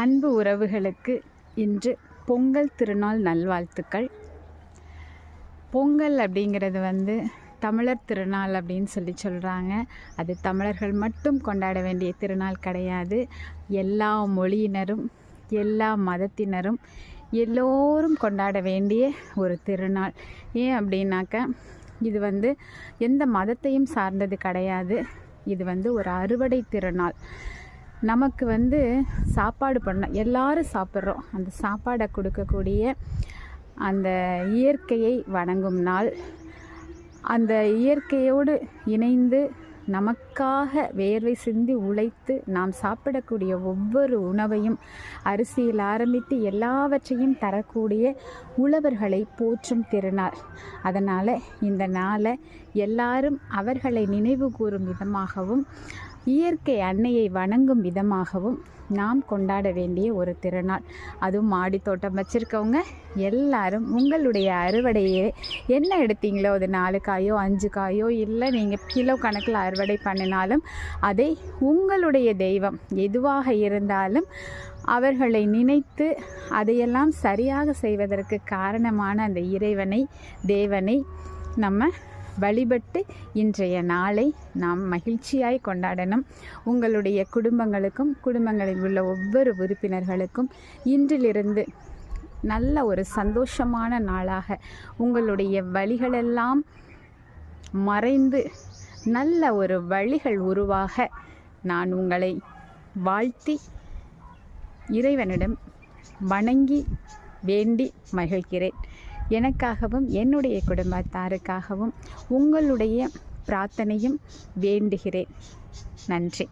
அன்பு உறவுகளுக்கு இன்று பொங்கல் திருநாள் நல்வாழ்த்துக்கள். பொங்கல் அப்படிங்கிறது வந்து தமிழர் திருநாள் அப்படின்னு சொல்லி சொல்கிறாங்க அது தமிழர்கள் மட்டும் கொண்டாட வேண்டிய திருநாள் கிடையாது. எல்லா மொழியினரும் எல்லா மதத்தினரும் எல்லோரும் கொண்டாட வேண்டிய ஒரு திருநாள். ஏன் அப்படின்னாக்க இது வந்து எந்த மதத்தையும் சார்ந்தது கிடையாது. இது வந்து ஒரு அறுவடை திருநாள். நமக்கு வந்து சாப்பாடு பண்ண எல்லாரும் சாப்பிட்றோம். அந்த சாப்பாடை கொடுக்கக்கூடிய அந்த இயற்கையை வணங்கும் நாள். அந்த இயற்கையோடு இணைந்து நமக்காக வேர்வை சிந்தி உழைத்து நாம் சாப்பிடக்கூடிய ஒவ்வொரு உணவையும் அரிசியில் ஆரம்பித்து எல்லாவற்றையும் தரக்கூடிய உழவர்களை போற்றும் திருநாள். அதனால் இந்த நாளை எல்லாரும் அவர்களை நினைவு கூறும் விதமாகவும் இயற்கை அன்னையை வணங்கும் விதமாகவும் நாம் கொண்டாட வேண்டிய ஒரு திருநாள். அதுவும் மாடி தோட்டம் வச்சுருக்கவங்க எல்லாரும் உங்களுடைய அறுவடையே என்ன எடுத்தீங்களோ அது நாலு காயோ அஞ்சு காயோ இல்லை நீங்கள் கிலோ கணக்கில் அறுவடை பண்ணினாலும் அதை உங்களுடைய தெய்வம் எதுவாக இருந்தாலும் அவர்களை நினைத்து அதையெல்லாம் சரியாக செய்வதற்கு காரணமான அந்த இறைவனை தேவனை நம்ம வழிபட்டு இன்றைய நாளை நாம் மகிழ்ச்சியாய் கொண்டாடணும். உங்களுடைய குடும்பங்களுக்கும் குடும்பங்களில் உள்ள ஒவ்வொரு உறுப்பினர்களுக்கும் இன்றிலிருந்து நல்ல ஒரு சந்தோஷமான நாளாக உங்களுடைய வழிகளெல்லாம் மறைந்து நல்ல ஒரு வழிகள் உருவாக நான் உங்களை வாழ்த்தி இறைவனிடம் வணங்கி வேண்டி மகிழ்கிறேன். எனக்காகவும் என்னுடைய குடும்பத்தாருக்காகவும் உங்களுடைய பிரார்த்தனையும் வேண்டுகிறேன். நன்றி.